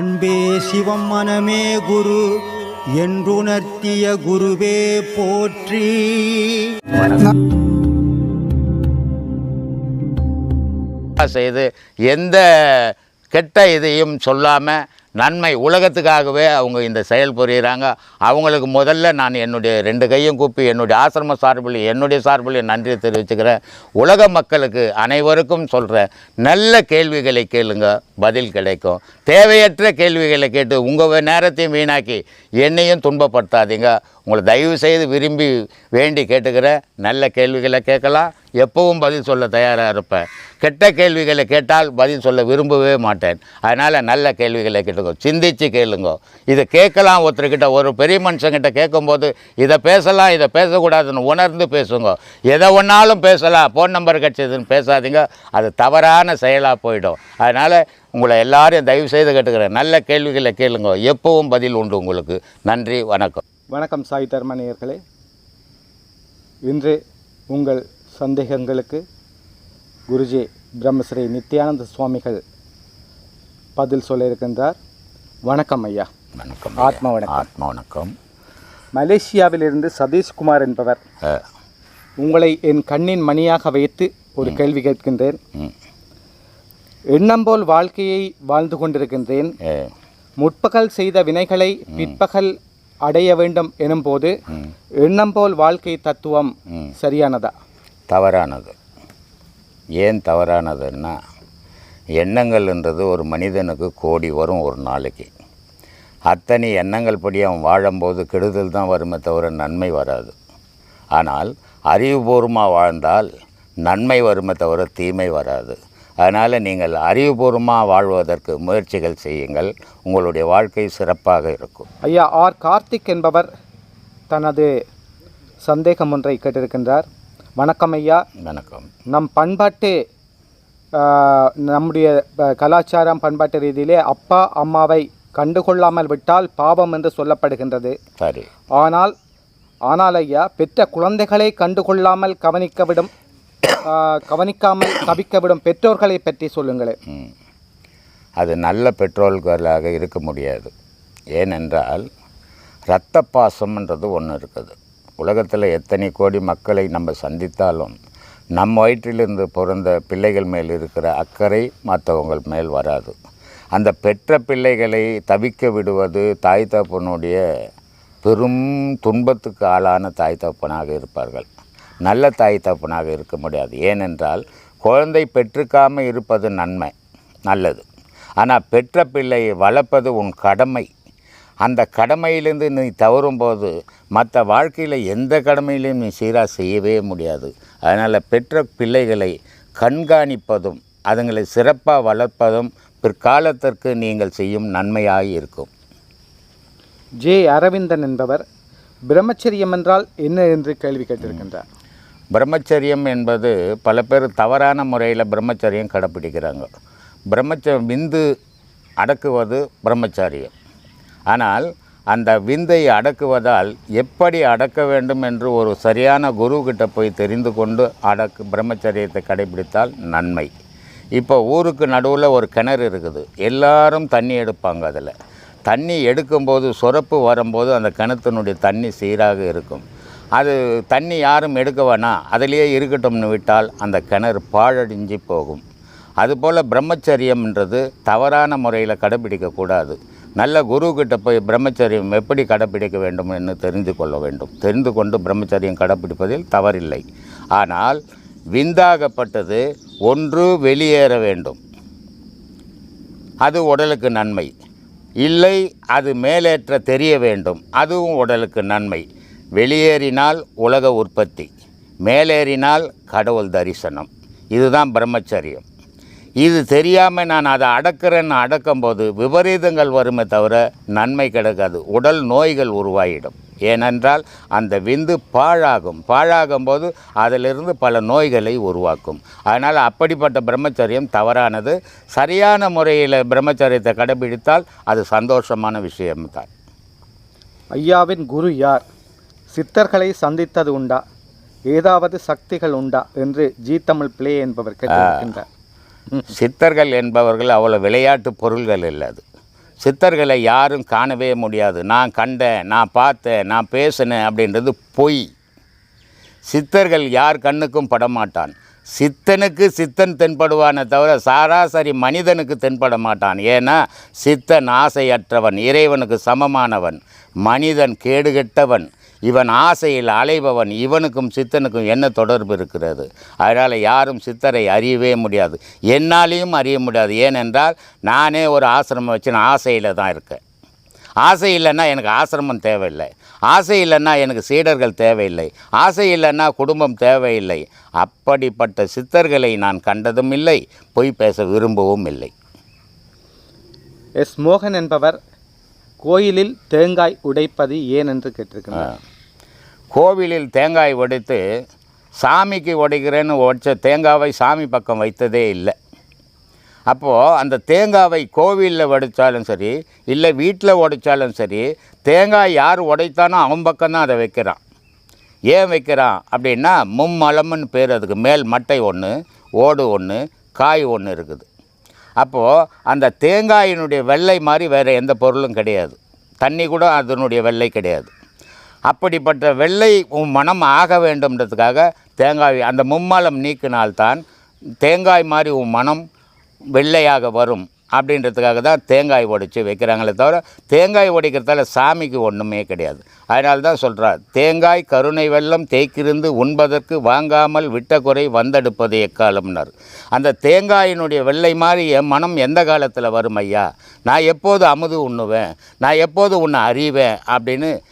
அன்பே சிவம் மனமே குரு என்றுணர்த்திய குருவே போற்றி. செய்து எந்த கெட்ட இதையும் சொல்லாமல் நன்மை உலகத்துக்காகவே அவங்க இந்த செயல் புரிகிறாங்க அவங்களுக்கு முதல்ல நான் என்னுடைய ரெண்டு கையும் கூப்பி என்னுடைய ஆசிரம சார்பில் என்னுடைய சார்பில் நன்றி தெரிவிச்சுக்கிறேன். உலக மக்களுக்கு அனைவருக்கும் சொல்கிறேன் நல்ல கேள்விகளை கேளுங்க பதில் கிடைக்கும். தேவையற்ற கேள்விகளை கேட்டு உங்கள் நேரத்தையும் வீணாக்கி என்னையும் துன்பப்படுத்தாதீங்க. உங்களை தயவு செய்து விரும்பி வேண்டி கேட்டுக்கிறேன். நல்ல கேள்விகளை கேட்கலாம். எப்பவும் பதில் சொல்ல தயாராக இருப்பேன். கெட்ட கேள்விகளை கேட்டால் பதில் சொல்ல விரும்பவே மாட்டேன். அதனால் நல்ல கேள்விகளை கேட்டுக்கோ. சிந்திச்சு கேளுங்க. இதை கேட்கலாம் ஒருத்தர்கிட்ட. ஒரு பெரிய மனுஷங்கிட்ட கேட்கும்போது இதை பேசலாம் இதை பேசக்கூடாதுன்னு உணர்ந்து பேசுங்க. எதை ஒன்றாலும் பேசலாம். ஃபோன் நம்பர் கிடச்சதுன்னு பேசாதீங்க. அது தவறான செயலாக போயிடும். அதனால் உங்களை எல்லாரையும் தயவு செய்து கேட்டுக்கிறேன். நல்ல கேள்விகளை கேளுங்க. எப்பவும் பதில் உண்டு உங்களுக்கு. நன்றி வணக்கம். வணக்கம் சாய் தர்மனியர்களே. இன்று உங்கள் சந்தேகங்களுக்கு குருஜி பிரம்மஸ்ரீ நித்யானந்த சுவாமிகள் பதில் சொல்ல இருக்கின்றார் வணக்கம் ஐயா. வணக்கம் ஆத்ம வணக்கம். ஆத்ம வணக்கம். மலேசியாவிலிருந்து சதீஷ்குமார் என்பவர் உங்களை என் கண்ணின் மணியாக வைத்து ஒரு கேள்வி கேட்கின்றேன். எண்ணம் போல் வாழ்க்கையை வாழ்ந்து கொண்டிருக்கின்றேன். முற்பகல் செய்த வினைகளை பிற்பகல் அடைய வேண்டும் எனும்போது எண்ணம் போல் வாழ்க்கை தத்துவம். சரியானதா? தவறானது. ஏன் தவறானதுன்னா எண்ணங்கள்ன்றது ஒரு மனிதனுக்கு கோடி வரும் ஒரு நாளைக்கு. அத்தனை எண்ணங்கள் படி அவன் வாழும்போது கெடுதல் தான் வருமே தவிர நன்மை வராது. ஆனால் அறிவுபூர்வமாக வாழ்ந்தால் நன்மை வருமே தவிர தீமை வராது. அதனால் நீங்கள் அறிவுபூர்வமாக வாழ்வதற்கு முயற்சிகள் செய்யுங்கள். உங்களுடைய வாழ்க்கை சிறப்பாக இருக்கும். ஐயா ஆர் கார்த்திக் என்பவர் தனது சந்தேகம் ஒன்றை கேட்டிருக்கின்றார். வணக்கம் ஐயா. வணக்கம். நம் பண்பாட்டு நம்முடைய கலாச்சாரம் பண்பாட்டு ரீதியிலே அப்பா அம்மாவை கண்டுகொள்ளாமல் விட்டால் பாவம் என்று சொல்லப்படுகின்றது. சரி. ஆனால் ஆனால் ஐயா பெற்ற குழந்தைகளை கண்டுகொள்ளாமல் கவனிக்க விடும் கவனிக்காமல் தவிக்க விடும் பெற்றோர்களை பற்றி சொல்லுங்களேன். அது நல்ல பெட்ரோல்களாக இருக்க முடியாது. ஏனென்றால் இரத்த பாசம்ன்றது ஒன்று இருக்குது. உலகத்தில் எத்தனை கோடி மக்களை நம்ம சந்தித்தாலும் நம் வயிற்றிலிருந்து பிறந்த பிள்ளைகள் மேல் இருக்கிற அக்கறை மற்றவங்கள் மேல் வராது. அந்த பெற்ற பிள்ளைகளை தவிக்க விடுவது தாய் தகப்பனுடைய பெரும் துன்பத்துக்கு ஆளான தாய் தகப்பனாக இருப்பார்கள். நல்ல தாய் தகப்பனாக இருக்க முடியாது. ஏனென்றால் குழந்தை பெற்றுக்காமல் இருப்பது நன்மை நல்லது. ஆனால் பெற்ற பிள்ளையை வளர்ப்பது உன் கடமை. அந்த கடமையிலேருந்து நீ தவறும்போது மற்ற வாழ்க்கையில் எந்த கடமையிலையும் நீ சீராக செய்யவே முடியாது. அதனால் பெற்ற பிள்ளைகளை கண்காணிப்பதும் அதுங்களை சிறப்பாக வளர்ப்பதும் பிற்காலத்திற்கு நீங்கள் செய்யும் நன்மையாக இருக்கும். ஜே அரவிந்தன் என்பவர் பிரம்மச்சரியம் என்றால் என்ன என்று கேள்வி கேட்டிருக்கின்றார். பிரம்மச்சரியம் என்பது பல பேர் தவறான முறையில் பிரம்மச்சரியம் கடைப்பிடிக்கிறாங்க. பிரம்மச்ச விந்து அடக்குவது பிரம்மச்சரியம். ஆனால் அந்த விந்தை அடக்குவதால் எப்படி அடக்க வேண்டும் என்று ஒரு சரியான குரு கிட்ட போய் தெரிந்து கொண்டு அடக்கு பிரம்மச்சரியத்தை கடைபிடித்தால் நன்மை. இப்போ ஊருக்கு நடுவில் ஒரு கிணறு இருக்குது. எல்லாரும் தண்ணி எடுப்பாங்க அதில். தண்ணி எடுக்கும்போது சுரப்பு வரும்போது அந்த கிணத்தினுடைய தண்ணி சீராக இருக்கும். அது தண்ணி யாரும் எடுக்க வேணாம் அதிலேயே இருக்கட்டும்னு விட்டால் அந்த கிணறு பாழடைஞ்சு போகும். அதுபோல் பிரம்மச்சரியம்ன்றது தவறான முறையில் கடைபிடிக்கக்கூடாது நல்ல குரு கிட்ட போய் பிரம்மச்சரியம் எப்படி கடைப்பிடிக்க வேண்டும் என்று தெரிந்து கொள்ள வேண்டும். தெரிந்து கொண்டு பிரம்மச்சரியம் கடைப்பிடிப்பதில் தவறில்லை. ஆனால் விந்தாகப்பட்டது ஒன்று வெளியேற வேண்டும். அது உடலுக்கு நன்மை. இல்லை அது மேலேற்ற தெரிய வேண்டும். அதுவும் உடலுக்கு நன்மை. வெளியேறினால் உலக உற்பத்தி. மேலேறினால் கடவுள் தரிசனம். இதுதான் பிரம்மச்சரியம். இது தெரியாமல் நான் அதை அடக்கிறேன்னு அடக்கும்போது விபரீதங்கள் வருமே தவிர நன்மை கிடைக்காது. உடல் நோய்கள் உருவாகிடும் ஏனென்றால் அந்த விந்து பாழாகும். பாழாகும் போது அதிலிருந்து பல நோய்களை உருவாக்கும். அதனால் அப்படிப்பட்ட பிரம்மச்சரியம் தவறானது. சரியான முறையில் பிரம்மச்சரியத்தை கடைபிடித்தால் அது சந்தோஷமான விஷயம்தான் ஐயாவின் குரு யார்? சித்தர்களை சந்தித்தது உண்டா? ஏதாவது சக்திகள் உண்டா? என்று ஜி தமிழ் பிளே என்பவர் கேட்டிருக்கின்றார். சித்தர்கள் என்பவர்கள் அவ்வளோ விளையாட்டு பொருள்கள் இல்லை அது. சித்தர்களை யாரும் காணவே முடியாது. நான் கண்டேன் நான் பார்த்தேன் நான் பேசினேன் அப்படின்றது பொய். சித்தர்கள் யார் கண்ணுக்கும் படமாட்டான். சித்தனுக்கு சித்தன் தென்படுவானே தவிர சராசரி மனிதனுக்கு தென்பட மாட்டான். ஏன்னா சித்தன் ஆசையற்றவன் இறைவனுக்கு சமமானவன். மனிதன் கேடுகெட்டவன். இவன் ஆசையில் அலைபவன் இவனுக்கும் சித்தனுக்கும் என்ன தொடர்பு இருக்கிறது? அதனால் யாரும் சித்தரை அறியவே முடியாது. என்னாலையும் அறிய முடியாது. ஏனென்றால் நானே ஒரு ஆசிரமம் வச்சு நான் ஆசையில் தான் இருக்கேன். ஆசை இல்லைன்னா எனக்கு ஆசிரமம் தேவையில்லை. ஆசை இல்லைன்னா எனக்கு சீடர்கள் தேவையில்லை. ஆசை இல்லைன்னா குடும்பம் தேவையில்லை. அப்படிப்பட்ட சித்தர்களை நான் கண்டதும் இல்லை. பொய் பேச விரும்பவும் இல்லை. எஸ் மோகன் என்பவர் கோயிலில் தேங்காய் உடைப்பது ஏன் என்று கேட்டிருக்கிறார். கோவிலில் தேங்காய் உடைத்து சாமிக்கு உடைக்கிறேன்னு உடைச்ச தேங்காவை சாமி பக்கம் வைத்ததே இல்லை. அப்போது அந்த தேங்காவை கோவிலில் உடைச்சாலும் சரி இல்லை வீட்டில் உடைச்சாலும் சரி தேங்காய் யார் உடைத்தானோ அவன் பக்கம்தான் அதை வைக்கிறான். ஏன் வைக்கிறான் அப்படின்னா மும்மலம்னு பேர் அதுக்கு. மேல் மட்டை ஒன்று ஓடு ஒன்று காய் ஒன்று இருக்குது. அப்போது அந்த தேங்காயினுடைய வெள்ளை மாதிரி வேறு எந்த பொருளும் கிடையாது. தண்ணி கூட அதனுடைய வெள்ளை கிடையாது. அப்படிப்பட்ட வெள்ளை உன் மனம் ஆக வேண்டும்ன்றதுக்காக தேங்காய் அந்த மும்மலம் நீக்கினால்தான் தேங்காய் மாதிரி உன் மனம் வெள்ளையாக வரும் அப்படின்றதுக்காக தான் தேங்காய் உடைச்சி வைக்கிறாங்களே தவிர தேங்காய் உடைக்கிறதால சாமிக்கு ஒன்றுமே கிடையாது. அதனால தான் சொல்கிறார் தேங்காய் கருணை வெள்ளம் தேய்க்கிருந்து உண்பதற்கு வாங்காமல் விட்ட குறை வந்தெடுப்பது எக்காலம்னார் அந்த தேங்காயினுடைய வெள்ளை மாதிரி என் மனம் எந்த காலத்தில் வரும் ஐயா? நான் எப்போது அமுது உண்ணுவேன்? நான் எப்போது உன்னை அறிவேன்? அப்படின்னு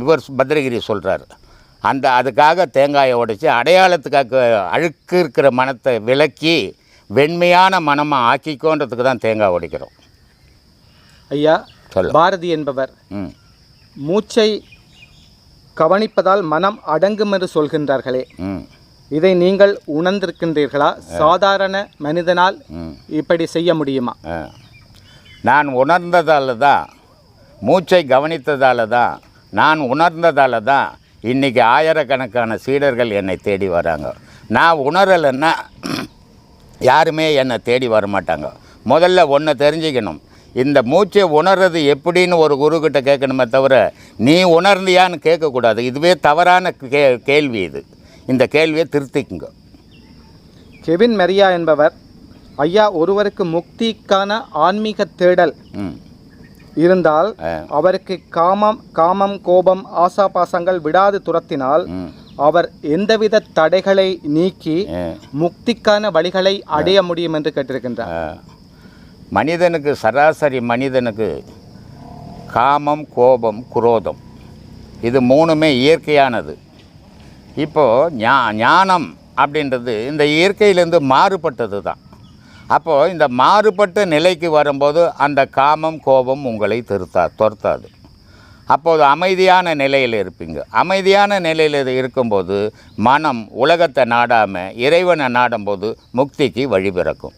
இவர் பத்ரகிரி சொல்கிறார் அந்த அதுக்காக தேங்காயை உடைச்சி அடையாளத்துக்காக அழுக்கு இருக்கிற மனத்தை விலக்கி வெண்மையான மனமாக ஆக்கிக்கோன்றதுக்கு தான் தேங்காய் உடைக்கிறோம். ஐயா. பாரதி என்பவர் மூச்சை கவனிப்பதால் மனம் அடங்கும் என்று சொல்கின்றார்களே. ம். இதை நீங்கள் உணர்ந்திருக்கின்றீர்களா? சாதாரண மனிதனால் இப்படி செய்ய முடியுமா. நான் உணர்ந்ததால தான் மூச்சை கவனித்ததால தான் நான் உணர்ந்ததால தான் இன்றைக்கி ஆயிரக்கணக்கான சீடர்கள் என்னை தேடி வராங்க. நான் உணரலைன்னா யாருமே என்னை தேடி வர மாட்டாங்க முதல்ல ஒன்று தெரிஞ்சுக்கணும். இந்த மூச்சை உணர்றது எப்படின்னு ஒரு குருக்கிட்ட கேட்கணுமே தவிர நீ உணர்ந்தியான்னு கேட்கக்கூடாது. இதுவே தவறான கே கேள்வி இது. இந்த கேள்வியை திருத்திக்குங்க. கெவின் மெரியா என்பவர் ஐயா ஒருவருக்கு முக்திக்கான ஆன்மீக தேடல் ம். இருந்தால். அவருக்கு காமம் காமம் கோபம் ஆசாபாசங்கள் விடாது துரத்தினால் அவர் எந்தவித தடைகளை நீக்கி. முக்திக்கான வழிகளை அடைய முடியும் என்று கேட்டிருக்கின்றார். மனிதனுக்கு சராசரி மனிதனுக்கு காமம் கோபம் குரோதம் இது மூணுமே இயற்கையானது இப்போது ஞா ஞானம் அப்படின்றது இந்த இயற்கையிலேருந்து மாறுபட்டது தான் அப்போது இந்த மாறுபட்ட நிலைக்கு வரும்போது அந்த காமம் கோபம் உங்களை திருத்தா துரத்தாது. அப்போது அமைதியான நிலையில் இருப்பீங்க. அமைதியான நிலையில் இருக்கும்போது மனம் உலகத்தை நாடாமல் இறைவனை நாடும்போது முக்திக்கு வழி பிறக்கும்.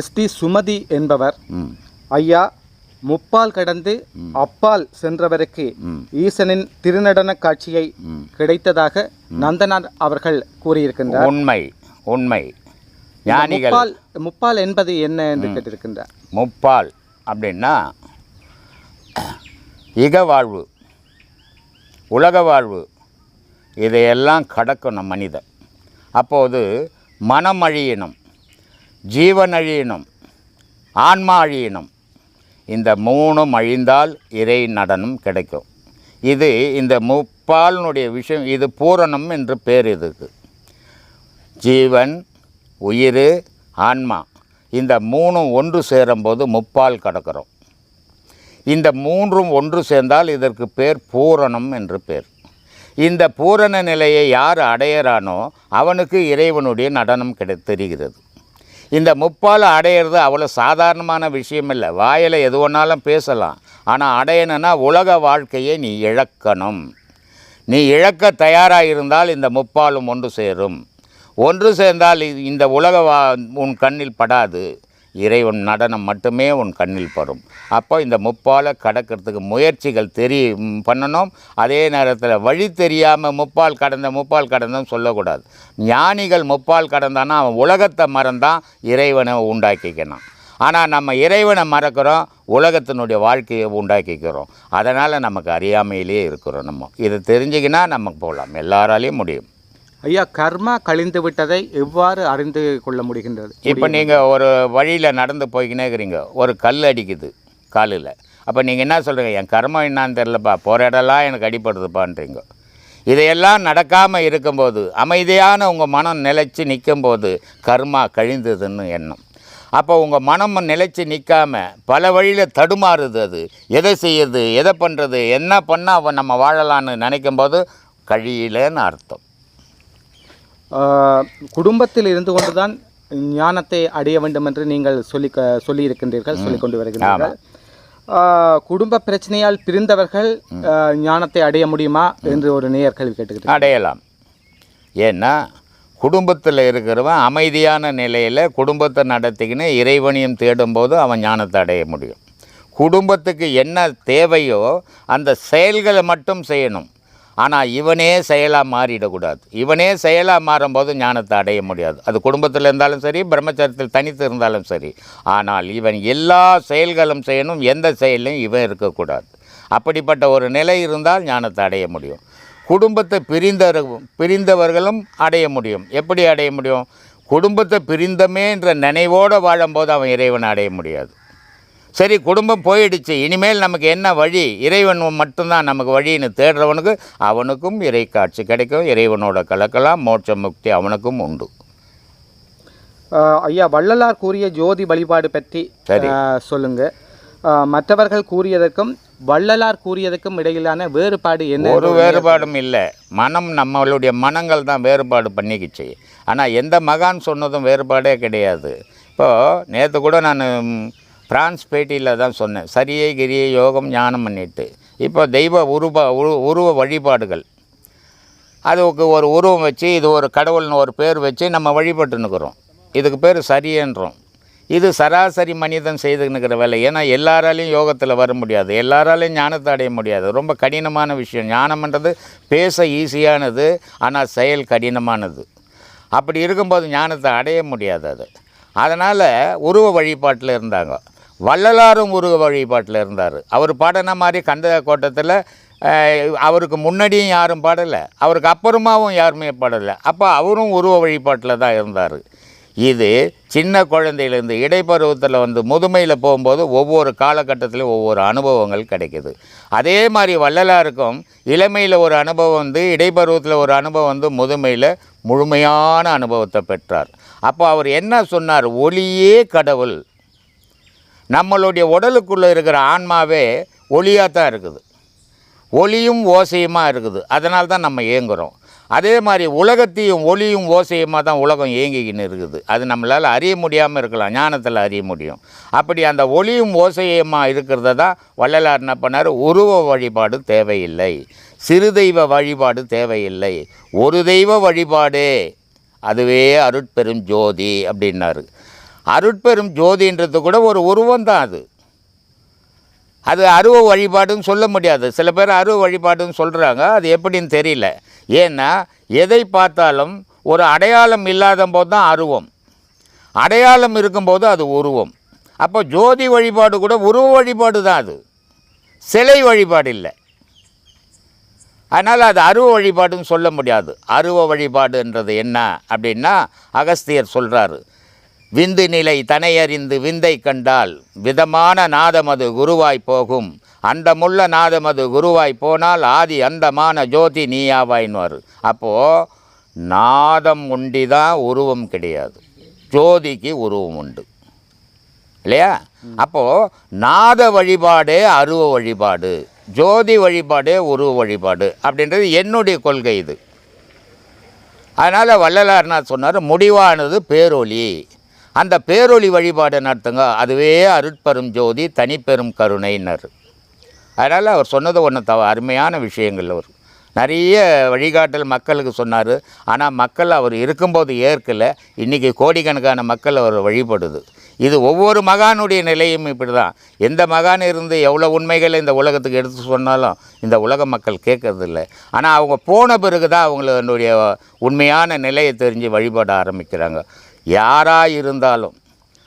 எஸ்டி சுமதி என்பவர் ஐயா முப்பால் கடந்து அப்பால் சென்றவருக்கு. ஈசனின் திருநடன காட்சியை. கிடைத்ததாக நந்தனார் அவர்கள் கூறியிருக்கின்றார். உண்மை உண்மை. ஞானிகள். முப்பால் முப்பால் என்பது என்ன என்று கேட்டிருக்கின்றார். முப்பால் அப்படின்னா இக வாழ்வு உலக வாழ்வு இதையெல்லாம் கடக்கணும் மனிதன் அப்போது மனம் அழியணும் ஜீவன் அழியணும் ஆன்மா அழியணும் இந்த மூணும் அழிந்தால் இறை நடனம் கிடைக்கும். இது இந்த முப்பாலினுடைய விஷயம் இது பூரணம் என்று பேர் இதுக்கு ஜீவன் உயிர் ஆன்மா. இந்த மூணும் ஒன்று சேரும்போது முப்பால் கடக்கிறோம். இந்த மூன்றும் ஒன்று சேர்ந்தால் இதற்கு பேர் பூரணம் என்று பேர். இந்த பூரண நிலையை யார் அடையிறானோ அவனுக்கு இறைவனுடைய நடனம் கிடை தெரிகிறது. இந்த முப்பால் அடையிறது அவ்வளோ சாதாரணமான விஷயம் இல்லை வாயில் எது ஒன்றாலும் பேசலாம். ஆனால் அடையணுன்னா உலக வாழ்க்கையை நீ இழக்கணும். நீ இழக்க தயாராக இருந்தால் இந்த முப்பாலும் ஒன்று சேரும். ஒன்று சேர்ந்தால் இந்த உலக வா உன் கண்ணில் படாது. இறைவன் நடனம் மட்டுமே உன் கண்ணில் படும். அப்போ இந்த முப்பாலை கடக்கிறதுக்கு முயற்சிகள் தெரிய பண்ணணும். அதே நேரத்தில் வழி தெரியாமல் முப்பால் கடந்த முப்பால் கடந்தன்னு சொல்லக்கூடாது. ஞானிகள் முப்பால் கடந்தானா அவன் உலகத்தை மறந்தான் இறைவனை உண்டாக்கிக்கணும். ஆனால் நம்ம இறைவனை மறக்கிறோம் உலகத்தினுடைய வாழ்க்கையை உண்டாக்கிக்கிறோம். அதனால் நமக்கு அறியாமையிலேயே இருக்கிறோம் நம்ம. இதை தெரிஞ்சுக்கினா நமக்கு போகலாம். எல்லாராலையும் முடியும். ஐயா கர்மா கழிந்து விட்டதை எவ்வாறு அறிந்து கொள்ள முடிகின்றது? இப்போ நீங்கள் ஒரு வழியில் நடந்து போய்க்கினே இருக்கிறீங்க ஒரு கல் அடிக்குது காலில். அப்போ நீங்கள் என்ன சொல்கிறீங்க என் கர்மம் என்னான்னு தெரிலப்பா போகிற இடம்லாம் எனக்கு அடிப்படுதுப்பான்றீங்க இதையெல்லாம் நடக்காமல் இருக்கும்போது அமைதியான உங்கள் மனம் நிலைச்சு நிற்கும்போது கர்மா கழிந்ததுன்னு எண்ணம். அப்போ உங்கள் மனம் நிலைச்சு நிற்காம பல வழியில் தடுமாறுது அது. எதை செய்யுது? எதை பண்ணுறது என்ன பண்ணால் நம்ம வாழலான்னு நினைக்கும் போது கழியலன்னு அர்த்தம். குடும்பத்தில் இருந்து கொண்டுதான் ஞானத்தை அடைய வேண்டும் என்று நீங்கள் சொல்லி சொல்லி இருக்கின்றீர்கள் சொல்லிக் கொண்டு வருகிறீர்கள் ஆஹ், குடும்ப பிரச்சனையால் பிரிந்தவர்கள் ஞானத்தை அடைய முடியுமா என்று ஒரு நேயர் கேள்வி கேட்டுக்கிறேன் அடையலாம். ஏன்னா குடும்பத்தில் இருக்கிறவன் அமைதியான நிலையில் குடும்பத்தை நடத்திக்கின்னு இறைவனையும் தேடும்போது அவன் ஞானத்தை அடைய முடியும். குடும்பத்துக்கு என்ன தேவையோ அந்த செயல்களை மட்டும் செய்யணும். ஆனால் இவனே செயலாக மாறிடக்கூடாது. இவனே செயலாக மாறும்போது ஞானத்தை அடைய முடியாது. அது குடும்பத்தில் இருந்தாலும் சரி பிரம்மச்சரியத்தில் தனித்து இருந்தாலும் சரி. ஆனால் இவன் எல்லா செயல்களும் செய்யணும் எந்த செயலையும் இவன் இருக்கக்கூடாது. அப்படிப்பட்ட ஒரு நிலை இருந்தால் ஞானத்தை அடைய முடியும். குடும்பத்தை பிரிந்த பிரிந்தவர்களும் அடைய முடியும். எப்படி அடைய முடியும்? குடும்பத்தை பிரிந்தமே என்ற நினைவோடு வாழும்போது அவன் இறைவனை அடைய முடியாது. சரி குடும்பம் போயிடுச்சு. இனிமேல் நமக்கு என்ன வழி? இறைவன் மட்டும்தான் நமக்கு வழின்னு தேடுறவனுக்கு அவனுக்கும் இறை காட்சி கிடைக்கும். இறைவனோட கலக்கலாம். மோட்ச முக்தி அவனுக்கும் உண்டு. ஐயா வள்ளலார் கூறிய ஜோதி வழிபாடு பற்றி சொல்லுங்க. மற்றவர்கள் கூறியதற்கும் வள்ளலார் கூறியதற்கும் இடையிலான வேறுபாடு என்ன? ஒரு வேறுபாடும் இல்லை. மனம் நம்மளுடைய மனங்கள் தான் வேறுபாடு பண்ணிக்கிச்சு. ஆனால் எந்த மகான் சொன்னதும் வேறுபாடே கிடையாது. இப்போது நேற்று கூட நான் பிரான்ஸ் பேட்டியில் தான் சொன்னேன். சரியை கிரியை யோகம் ஞானம் பண்ணிட்டு. இப்போ தெய்வ உருவ உரு உருவ வழிபாடுகள். அதுக்கு ஒரு உருவம் வச்சு இது ஒரு கடவுள்னு ஒரு பேர் வச்சு நம்ம வழிபட்டுன்னுக்குறோம் இதுக்கு பேர் சரியன்றோம். இது சராசரி மனிதன் செய்துன்னுக்கிற வேலை. ஏன்னா எல்லாராலையும் யோகத்தில் வர முடியாது. எல்லாராலையும் ஞானத்தை அடைய முடியாது. ரொம்ப கடினமான விஷயம். ஞானம்ன்றது பேச ஈஸியானது ஆனால் செயல் கடினமானது. அப்படி இருக்கும்போது ஞானத்தை அடைய முடியாது அது. அதனால் உருவ வழிபாட்டில் இருந்தாங்க. வள்ளலாரும் உருவ வழிபாட்டில் இருந்தார். அவர் பாடின மாதிரி கந்த கோட்டத்தில் அவருக்கு முன்னாடியும் யாரும் பாடலை அவருக்கு அப்புறமாவும் யாருமே பாடலை. அப்போ அவரும் உருவ வழிபாட்டில் தான் இருந்தார். இது சின்ன குழந்தையிலேருந்து இடைப்பருவத்தில் வந்து முதுமையில் போகும்போது ஒவ்வொரு காலகட்டத்திலும் ஒவ்வொரு அனுபவங்கள் கிடைக்குது. அதே மாதிரி வள்ளலாருக்கும் இளமையில் ஒரு அனுபவம் வந்து இடைப்பருவத்தில் ஒரு அனுபவம் வந்து முதுமையில் முழுமையான அனுபவத்தை பெற்றார். அப்போ அவர் என்ன சொன்னார்? ஒளியே கடவுள் நம்மளுடைய உடலுக்குள்ளே இருக்கிற ஆன்மாவே ஒளியாக தான் இருக்குது. ஒளியும் ஓசையுமாக இருக்குது. அதனால தான் நம்ம இயங்குகிறோம் அதே மாதிரி உலகத்தையும் ஒளியும் ஓசையுமாக தான் உலகம் ஏங்கிக்கின்னு இருக்குது. அது நம்மளால் அறிய முடியாமல் இருக்கலாம். ஞானத்தில் அறிய முடியும். அப்படி அந்த ஒளியும் ஓசையுமா இருக்கிறத தான் வள்ளலார் என்ன பண்ணார்? உருவ வழிபாடு தேவையில்லை. சிறு தெய்வ வழிபாடு தேவையில்லை. ஒரு தெய்வ வழிபாடு அதுவே அருட்பெரும் ஜோதி அப்படின்னாரு. அருட்பெரும் ஜோதின்றது கூட ஒரு உருவம் தான் அது. அது அருவ வழிபாடுன்னு சொல்ல முடியாது. சில பேர் அருவ வழிபாடுன்னு சொல்கிறாங்க அது எப்படின்னு தெரியல. ஏன்னா எதை பார்த்தாலும் ஒரு அடையாளம் இல்லாத போது தான் அருவம். அடையாளம் இருக்கும்போது அது உருவம். அப்போ ஜோதி வழிபாடு கூட உருவ வழிபாடு தான் அது. சிலை வழிபாடு இல்லை. அதனால் அது அருவ வழிபாடுன்னு சொல்ல முடியாது. அருவ வழிபாடுன்றது என்ன அப்படின்னா அகஸ்தியர் சொல்கிறாரு விந்து நிலை தனையறிந்து விந்தை கண்டால் விதமான நாதமது குருவாய் போகும். அண்டமுள்ள நாதமது குருவாய் போனால் ஆதி அந்தமான ஜோதி நீயாவாயின்வார் அப்போது நாதம் உண்டி தான் உருவம் கிடையாது. ஜோதிக்கு உருவம் உண்டு. இல்லையா? அப்போது நாத வழிபாடே அருவ வழிபாடு ஜோதி வழிபாடே உருவ வழிபாடு அப்படின்றது என்னுடைய கொள்கை இது. அதனால் வள்ளலார்னா சொன்னார்? முடிவானது பேரொலி. அந்த பேரொளி வழிபாடு நடத்துங்க. அதுவே அருட்பெரும் ஜோதி தனிப்பெரும் கருணைன்னர் அதனால் அவர் சொன்னது ஒன்று தவ அருமையான விஷயங்கள் அவர். நிறைய வழிகாட்டல் மக்களுக்கு சொன்னார். ஆனால் மக்கள் அவர் இருக்கும்போது ஏற்கலை. இன்றைக்கி கோடிக்கணக்கான மக்கள் அவர் வழிபடுது. இது ஒவ்வொரு மகானுடைய நிலையும் இப்படி தான் எந்த மகான் இருந்து எவ்வளோ உண்மைகளை இந்த உலகத்துக்கு எடுத்து சொன்னாலும் இந்த உலக மக்கள் கேட்கறதில்ல. ஆனால் அவங்க போன பிறகு தான் அவங்களுடைய உண்மையான நிலையை தெரிஞ்சு வழிபட ஆரம்பிக்கிறாங்க. யாராக இருந்தாலும்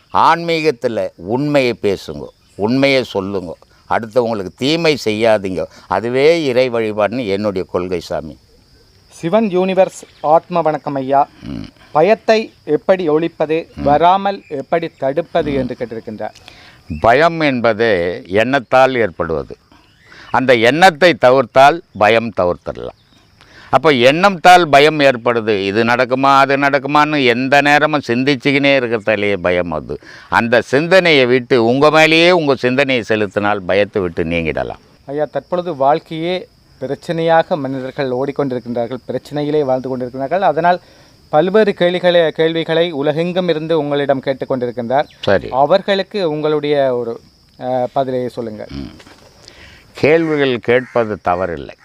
ஆன்மீகத்தில் உண்மையை பேசுங்க உண்மையை சொல்லுங்க. அடுத்தவங்களுக்கு தீமை செய்யாதீங்க. அதுவே இறை வழிபாடுன்னு என்னுடைய கொள்கை சாமி. சிவன் யூனிவர்ஸ் ஆத்ம வணக்கம் ஐயா. பயத்தை எப்படி ஒழிப்பது வராமல் எப்படி தடுப்பது என்று கேட்டிருக்கின்றார். பயம் என்பது எண்ணத்தால் ஏற்படுவது. அந்த எண்ணத்தை தவிர்த்தால் பயம் தவிர்த்திடலாம். அப்போ எண்ணத்தால் பயம் ஏற்படுது. இது நடக்குமா அது நடக்குமான்னு எந்த நேரமும் சிந்திச்சுக்கினே இருக்கிறதாலேயே பயம் அது அந்த சிந்தனையை விட்டு உங்கள் மேலேயே உங்கள் சிந்தனையை செலுத்தினால் பயத்தை விட்டு நீங்கிடலாம். ஐயா தற்பொழுது வாழ்க்கையே பிரச்சனையாக மனிதர்கள் ஓடிக்கொண்டிருக்கின்றார்கள் பிரச்சனையிலே வாழ்ந்து கொண்டிருக்கிறார்கள் அதனால் பல்வேறு கேள்விகளை கேள்விகளை உலகெங்கும் இருந்து உங்களிடம் கேட்டுக்கொண்டிருக்கின்றார் சரி. அவர்களுக்கு உங்களுடைய ஒரு அஹ், பதிலை சொல்லுங்கள். கேள்விகள் கேட்பது தவறில்லை.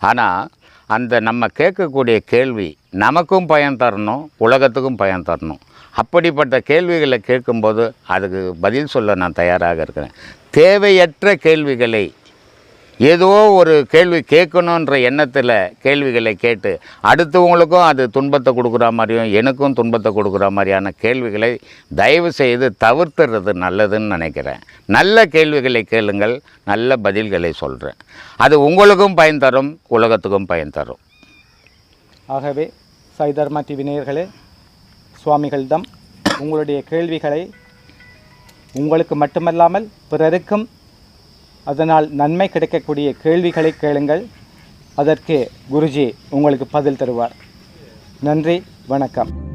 ஆனால் அந்த நம்ம கேட்கக்கூடிய கேள்வி நமக்கும் பயன் தரணும் உலகத்துக்கும் பயன் தரணும். அப்படிப்பட்ட கேள்விகளை கேட்கும்போது அதுக்கு பதில் சொல்ல நான் தயாராக இருக்கிறேன். தேவையற்ற கேள்விகளை ஏதோ ஒரு கேள்வி கேட்கணுன்ற எண்ணத்தில் கேள்விகளை கேட்டு அடுத்தவங்களுக்கும் அது துன்பத்தை கொடுக்குற மாதிரியும் எனக்கும் துன்பத்தை கொடுக்குற மாதிரியான கேள்விகளை தயவு செய்து தவிர்த்துறது நல்லதுன்னு நினைக்கிறேன். நல்ல கேள்விகளை கேளுங்கள் நல்ல பதில்களை சொல்கிறேன் அது உங்களுக்கும் பயன் தரும் உலகத்துக்கும் பயன் தரும். ஆகவே சைதர்ம டிவினியர்களே சுவாமிகளிடம் உங்களுடைய கேள்விகளை உங்களுக்கு மட்டுமல்லாமல் பிறருக்கும் அதனால் நன்மை கிடைக்கக்கூடிய கேள்விகளை கேளுங்கள். அதற்கு குருஜி உங்களுக்கு பதில் தருவார். நன்றி வணக்கம்.